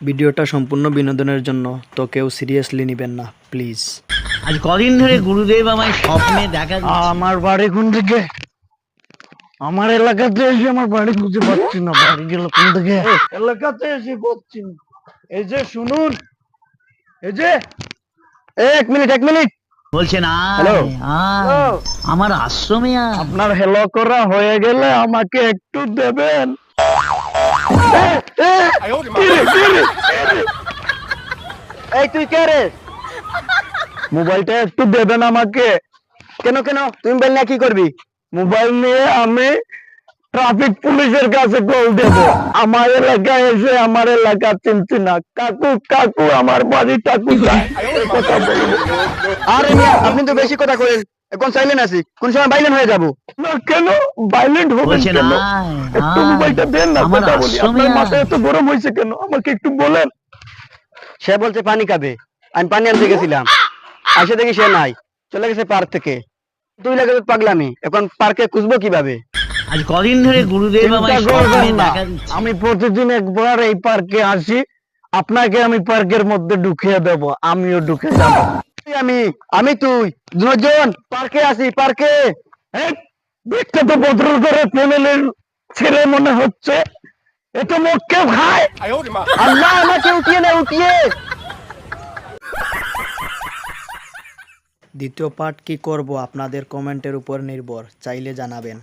ভিডিওটা সম্পূর্ণ বিনোদনের জন্য তো কেউ সিরিয়াসলি নেবেন না প্লিজ আজ কদিন ধরে গুরুদেব আমায় স্বপ্নে দেখা দিচ্ছে। আমার বাড়ি কোন দিকে? আমার এলাকাতে এসে আমার বাড়ি খুঁজে পাচ্ছি না। বাড়ি গেল কোন দিকে? এলাকাতে এসে পাচ্ছি না। এই যে শুনুন এই যে এক মিনিট এক মিনিট। বলছে না আমার আশ্রমে আপনার হেলো করা হয়ে গেলে আমাকে একটু দেবেন। মোবাইলটা একটু দেবেন আমাকে। কেন কেন? তুমি কি করবি? মোবাইল নিয়ে আমি ট্রাফিক পুলিশের কাছে কল দেব। আমার এলাকায় এসে আমার এলাকা চিনছি না কাকু কাকু, আমার কথা বলব আরে আপনি তো বেশি কথা করেন এখন সাইলেন্ট আছি? কোন সময় বাইলেন্ট হয়ে যাব? না কেন? বাইলেন্ট হবে কেন? একটু মোবাইলটা দেন না কথা বলি। আপনার। মাথা এত গরম হয়েছে কেন? আমাকে একটু বলেন। সে বলছে পানি খাবে। আমি পানি আনতে গেছিলাম। আসে দেখি সে নাই। চলে গেছে পার্ক থেকে। তুই লাগে পাগলামি। এখন পার্কে খুঁজবো কীভাবে? আজ কদিন ধরে গুরুদেব। আমি প্রতিদিন একবার এই পার্কে আসি। আপনাকে আমি পার্কের মধ্যে ঢুকিয়ে দেব। আমিও ঢুকে যাব। আমি আমি তুই। দুজন পার্কে আসি পার্কে। দেখতে তো বদল করে প্যানেলের ছেলে মনে হচ্ছে। এ তো মুখ কেউ খায়? আল্লাহ আমাকে উঠিয়ে না উঠিয়ে। দ্বিতীয় পার্ট কি করব আপনাদের কমেন্টের উপর নির্ভর চাইলে জানাবেন।